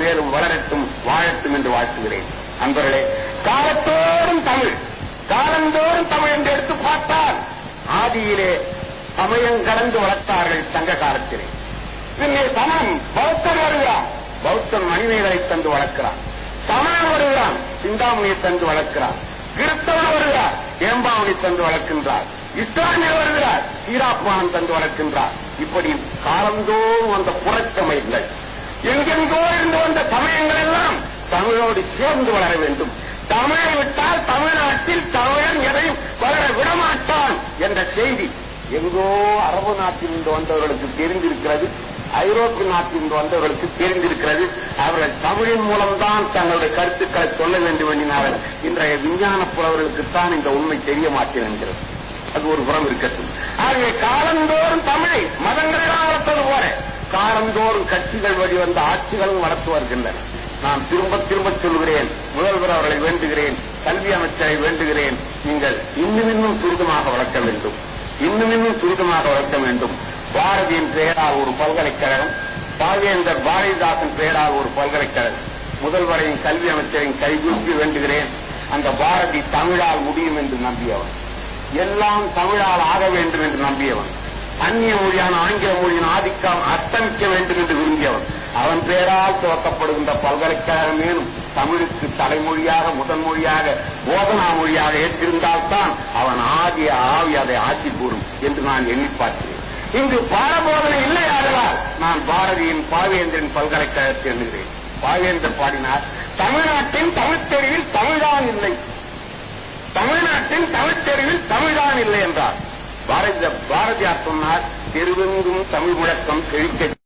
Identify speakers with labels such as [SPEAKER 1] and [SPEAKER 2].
[SPEAKER 1] மேலும் வளரட்டும் வாழட்டும் என்று வாழ்த்துகிறேன். அன்பர்களே காலத்தோறும் தமிழ் காலந்தோறும் தமிழ் என்று எடுத்து பார்த்தால் ஆதியிலே சமயம் கலந்து வளர்த்தார்கள் சங்க காலத்திலே. பின்னே சமம் பௌத்தர் வருகிறான். பௌத்தன் மணிமேகலை தந்து வளர்க்கிறான். சமணன் வருகிறான் சிந்தாமணியை தந்து வளர்க்கிறான். கிறிஸ்தவன் வருகிறார் ஏம்பாவணி தந்து வளர்க்கின்றார். இஸ்லாமிய வருகிறார் சீராப்பானம் தந்து வளர்க்கின்றார். இப்படி காலந்தோறும் வந்த இல்லை எங்கெங்கோ இருந்து சமயங்கள் எல்லாம் தமிழோடு சேர்ந்து வளர வேண்டும். தமிழை விட்டால் தமிழ்நாட்டில் தமிழன் எதையும் வளர விடமாட்டான் என்ற செய்தி எங்கோ அரபு நாட்டிலிருந்து வந்தவர்களுக்கு தெரிந்திருக்கிறது ஐரோப்பிய நாட்டிலிருந்து வந்தவர்களுக்கு தெரிந்திருக்கிறது. அவர்கள் தமிழின் மூலம்தான் தங்களுடைய கருத்துக்களை சொல்ல வேண்டும் எண்ணினார்கள். இன்றைய விஞ்ஞான புலவர்களுக்குத்தான் இந்த உண்மை தெரிய மாட்டேன் என்கிறது. அது ஒரு புறம் இருக்கட்டும். ஆகவே காலந்தோறும் தமிழ் காலந்தோறும் கட்சிகள் வழிவந்த ஆட்சிகளும் நடத்து வருகின்றன. நான் திரும்ப திரும்ப சொல்கிறேன். முதல்வர் அவர்களை வேண்டுகிறேன். கல்வி அமைச்சரை வேண்டுகிறேன். நீங்கள் இன்னும் இன்னும் துரிதமாக வளர்க்க வேண்டும். இன்னும் இன்னும் துரிதமாக வளர்க்க வேண்டும். பாரதியின் பெயரால் ஒரு பல்கலைக்கழகம் பாகேந்தர் பாரதிதாசன் பெயரால் ஒரு பல்கலைக்கழகம். முதல்வரையும் கல்வி அமைச்சரையும் கைகூப்பி வேண்டுகிறேன். அந்த பாரதி தமிழால் முடியும் என்று நம்பியவன். எல்லாம் தமிழால் ஆக வேண்டும் என்று நம்பியவன். அந்நிய மொழியான ஆங்கில மொழியின் ஆதிக்கம் அர்த்தமிக்க வேண்டும் என்று விரும்பியவன். அவன் பெயரால் துவக்கப்படுகின்ற பல்கலைக்கழகமேனும் தமிழுக்கு தலைமொழியாக முதன்மொழியாக போதனா மொழியாக ஏற்றிருந்தால்தான் அவன் ஆதிய ஆவி அதை ஆட்சி கூறும் என்று நான் எண்ணி பார்க்கிறேன். இங்கு பாடபோதனை இல்லை ஆதலால் நான் பாரதியின் பாவேந்திரன் பல்கலைக்கழகத்தை எண்ணுகிறேன் பாவேந்தர் பாடினார் தமிழ்நாட்டின் தமிழ்த்தெருவில் தமிழ்தான் இல்லை. தமிழ்நாட்டின் தமிழ்த்தெருவில் தமிழ்தான் இல்லை என்றார். பாரதியார் சொன்னார் திருவெங்கும் தமிழ் முழக்கம் செழிக்க